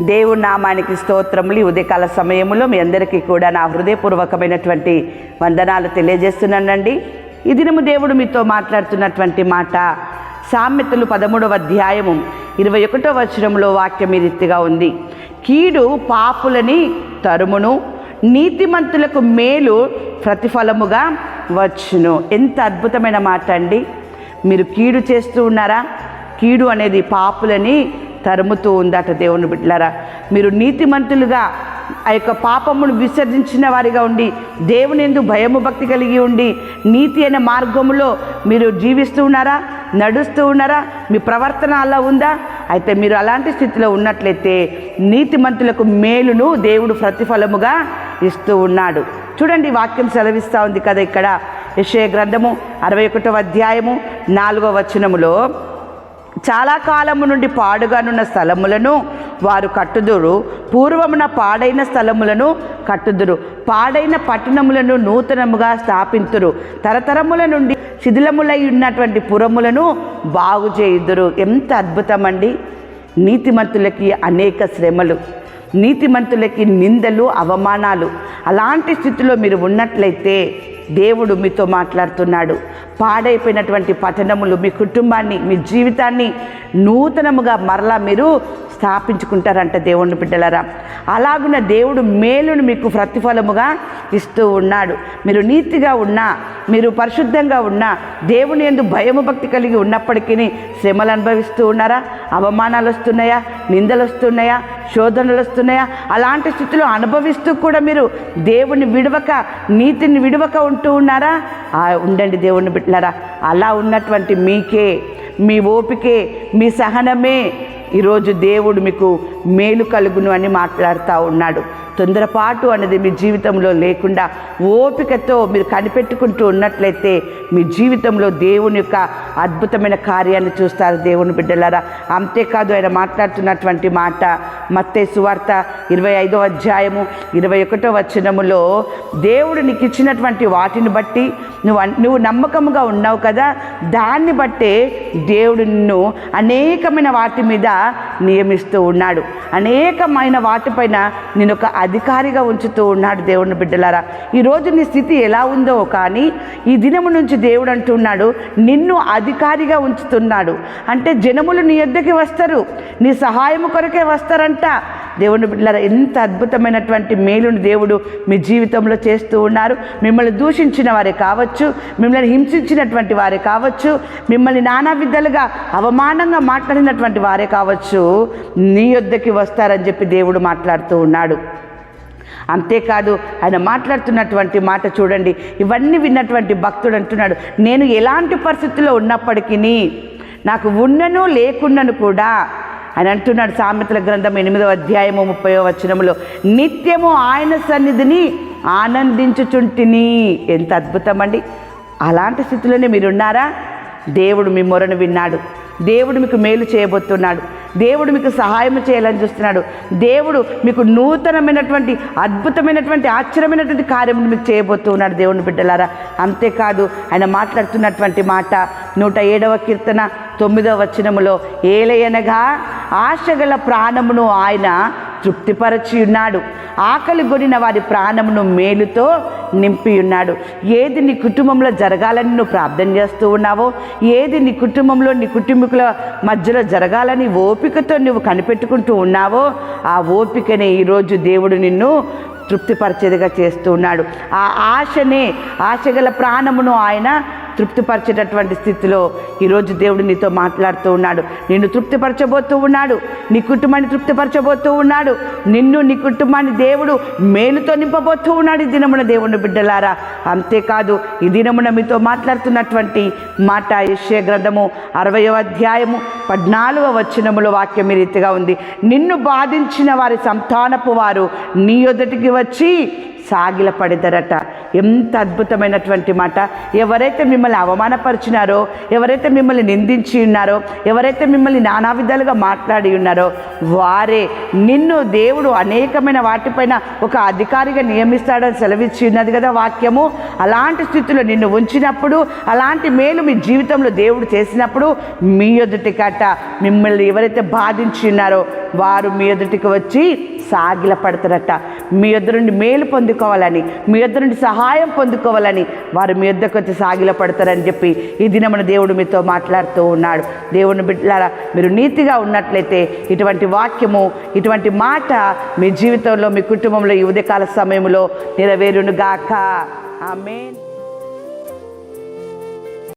దేవుడి నామానికి స్తోత్రములు. ఈ ఉదయకాల సమయంలో మీ అందరికీ కూడా నా హృదయపూర్వకమైనటువంటి వందనాలు తెలియజేస్తున్నానండి. ఈ దినము దేవుడు మీతో మాట్లాడుతున్నటువంటి మాట సామెతలు పదమూడవ అధ్యాయము ఇరవై ఒకటో వచనంలో వాక్యం ఈ రీతిగా ఉంది. కీడు పాపులని తరుమును నీతిమంతులకు మేలు ప్రతిఫలముగా వచ్చును. ఎంత అద్భుతమైన మాట అండి. మీరు కీడు చేస్తూ ఉన్నారా? కీడు అనేది పాపులని తరుముతూ ఉందట దేవుని బిడ్డలారా. మీరు నీతిమంతులుగా ఆ యొక్క పాపమును విసర్జించిన వారిగా ఉండి దేవుని ఎందు భయము భక్తి కలిగి ఉండి నీతి అనే మార్గములో మీరు జీవిస్తూ ఉన్నారా? నడుస్తూ ఉన్నారా? మీ ప్రవర్తన అలా ఉందా? అయితే మీరు అలాంటి స్థితిలో ఉన్నట్లయితే నీతిమంతులకు మేలును దేవుడు ప్రతిఫలముగా ఇస్తూ ఉన్నాడు. చూడండి వాక్యం సెలవిస్తూ ఉంది కదా ఇక్కడ. యశయ గ్రంథము అరవై ఒకటో అధ్యాయము నాలుగో వచనములో చాలా కాలము నుండి పాడుగానున్న స్థలములను వారు కట్టుదురు. పూర్వమున పాడైన స్థలములను కట్టుదురు. పాడైన పట్టణములను నూతనముగా స్థాపింతురు. తరతరముల నుండి శిథిలములై ఉన్నటువంటి పురములను బాగు చేయుదురు. ఎంత అద్భుతమండి. నీతిమంతులకి అనేక శ్రమలు నీతిమంతులకి నిందలు అవమానాలు. అలాంటి స్థితిలో మీరు ఉన్నట్లయితే దేవుడు మీతో మాట్లాడుతున్నాడు. పాడైపోయినటువంటి పట్టణములు మీ కుటుంబాన్ని మీ జీవితాన్ని నూతనముగా మరలా మీరు స్థాపించుకుంటారంట దేవుని బిడ్డలరా. అలాగున్న దేవుడు మేలును మీకు ప్రతిఫలముగా ఇస్తూ ఉన్నాడు. మీరు నీతిగా ఉన్నా మీరు పరిశుద్ధంగా ఉన్నా దేవుని ఎందు భయము భక్తి కలిగి ఉన్నప్పటికీ శ్రమలు అనుభవిస్తూ ఉన్నారా? అవమానాలు వస్తున్నాయా నిందలు వస్తున్నాయా శోధనలు వస్తున్నాయా అలాంటి స్థితిలో అనుభవిస్తూ కూడా మీరు దేవుని విడవక నీతిని విడవక ఉంటూ ఉన్నారా? ఉండండి దేవుని బిడ్డలారా. అలా ఉన్నటువంటి మీకే మీ ఓపికే మీ సహనమే ఈరోజు దేవుడు మీకు మేలు కలుగును అని మాట్లాడుతూ ఉన్నాడు. తొందరపాటు అనేది మీ జీవితంలో లేకుండా ఓపికతో మీరు కనిపెట్టుకుంటూ ఉన్నట్లయితే మీ జీవితంలో దేవుని యొక్క అద్భుతమైన కార్యాన్ని చూస్తారు దేవుని బిడ్డలారా. అంతేకాదు ఆయన మాట్లాడుతున్నటువంటి మాట మత్తే సువార్త ఇరవై ఐదో అధ్యాయము ఇరవై ఒకటో వచనములో దేవుడు నీకు ఇచ్చినటువంటి వాటిని బట్టి నువ్వు నువ్వు నమ్మకముగా ఉన్నావు కదా. దాన్ని బట్టే దేవుడు నిన్ను అనేకమైన వాటి మీద tá? నియమిస్తూ ఉన్నాడు. అనేకమైన వాటిపైన నేను ఒక అధికారిగా ఉంచుతూ ఉన్నాడు దేవుని బిడ్డలారా. ఈరోజు నీ స్థితి ఎలా ఉందో కానీ ఈ దినము నుంచి దేవుడు అంటున్నాడు నిన్ను అధికారిగా ఉంచుతున్నాడు. అంటే జనములు నీ యొద్దకి వస్తారు నీ సహాయము కొరకే వస్తారంట. దేవుని బిడ్డలారా ఎంత అద్భుతమైనటువంటి మేలుని దేవుడు మీ జీవితంలో చేస్తూ ఉన్నారు. మిమ్మల్ని దూషించిన వారే కావచ్చు మిమ్మల్ని హింసించినటువంటి వారే కావచ్చు మిమ్మల్ని నానా విధాలుగా అవమానంగా మాట్లాడినటువంటి వారే కావచ్చు. నీ యొద్దకి వస్తారని చెప్పి దేవుడు మాట్లాడుతూ ఉన్నాడు. అంతేకాదు ఆయన మాట్లాడుతున్నటువంటి మాట చూడండి. ఇవన్నీ విన్నటువంటి భక్తుడు అంటున్నాడు. నేను ఎలాంటి పరిస్థితుల్లో ఉన్నప్పటికీ నాకు ఉన్నను లేకున్నను కూడా ఆయన అంటున్నాడు సామెతల గ్రంథం ఎనిమిదవ అధ్యాయము ముప్పయో వచనములో. నిత్యము ఆయన సన్నిధిని ఆనందించుచుంటిని. ఎంత అద్భుతం అండి అలాంటి స్థితిలోనే మీరున్నారా? దేవుడు మీ మొరను విన్నాడు. దేవుడు మీకు మేలు చేయబోతున్నాడు. దేవుడు మీకు సహాయం చేయాలని చూస్తున్నాడు. దేవుడు మీకు నూతనమైనటువంటి అద్భుతమైనటువంటి ఆశ్చర్యమైనటువంటి కార్యం మీకు చేయబోతున్నాడు దేవుని బిడ్డలారా. అంతేకాదు ఆయన మాట్లాడుతున్నటువంటి మాట నూట ఏడవ కీర్తన తొమ్మిదవ వచనములో ఏలయనగా ఆశగల ప్రాణమును ఆయన తృప్తిపరచి ఉన్నాడు ఆకలి గొడిన వారి ప్రాణమును మేలుతో నింపి ఉన్నాడు ఏది నీ కుటుంబంలో జరగాలని నువ్వు ప్రార్థన చేస్తూ ఉన్నావో ఏది నీ కుటుంబంలో నీ కుటుంబీకుల మధ్యలో జరగాలని ఓపికతో నువ్వు కనిపెట్టుకుంటూ ఉన్నావో ఆ ఓపికనే ఈరోజు దేవుడు నిన్ను తృప్తిపరిచేదిగా చేస్తూ ఉన్నాడు. ఆ ఆశనే ఆశగల ప్రాణమును ఆయన తృప్తిపరిచేటటువంటి స్థితిలో ఈరోజు దేవుడు నీతో మాట్లాడుతూ ఉన్నాడు. నిన్ను తృప్తిపరచబోతూ ఉన్నాడు. నీ కుటుంబాన్ని తృప్తిపరచబోతూ ఉన్నాడు. నిన్ను నీ కుటుంబాన్ని దేవుడు మేలుతో నింపబోతూ ఉన్నాడు ఈ దినమున దేవుని బిడ్డలారా. అంతేకాదు ఈ దినమున మీతో మాట్లాడుతున్నటువంటి మాట యశ్య గ్రంథము అరవయో అధ్యాయము పద్నాలుగవ వచనములో వాక్యం ఈ రీతిగా ఉంది. నిన్ను బాధించిన వారి సంతానపు వారు నీ ఎదుటికి వచ్చి సాగిలపడతారట ఎంత అద్భుతమైనటువంటి మాట. ఎవరైతే మిమ్మల్ని అవమానపరిచినారో ఎవరైతే మిమ్మల్ని నిందించి ఉన్నారో ఎవరైతే మిమ్మల్ని నానా విధాలుగా మాట్లాడి ఉన్నారో వారే నిన్ను దేవుడు అనేకమైన వాటిపైన ఒక అధికారిగా నియమిస్తాడని సెలవిచ్చి ఉన్నది కదా వాక్యము. అలాంటి స్థితిలో నిన్ను ఉంచినప్పుడు అలాంటి మేలు మీ జీవితంలో దేవుడు చేసినప్పుడు మీ ఎదుటి కట్ట మిమ్మల్ని ఎవరైతే బాధించి ఉన్నారో వారు మీ ఎదుటికి వచ్చి సాగిల పడతారట మీ ఎదురుండి మేలు పొంది పొందుకోవాలని మీ యొద్ద నుండి సహాయం పొందుకోవాలని వారు మీ యొద్దకు వచ్చి సాగిల పడతారని చెప్పి ఈ దినమున దేవుడు మీతో మాట్లాడుతూ ఉన్నాడు. దేవుని బిడ్డలారా మీరు నీతిగా ఉన్నట్లయితే ఇటువంటి వాక్యము ఇటువంటి మాట మీ జీవితంలో మీ కుటుంబంలో ఈ ఉదయకాల సమయంలో నెరవేరునుగాక ఆమెన్.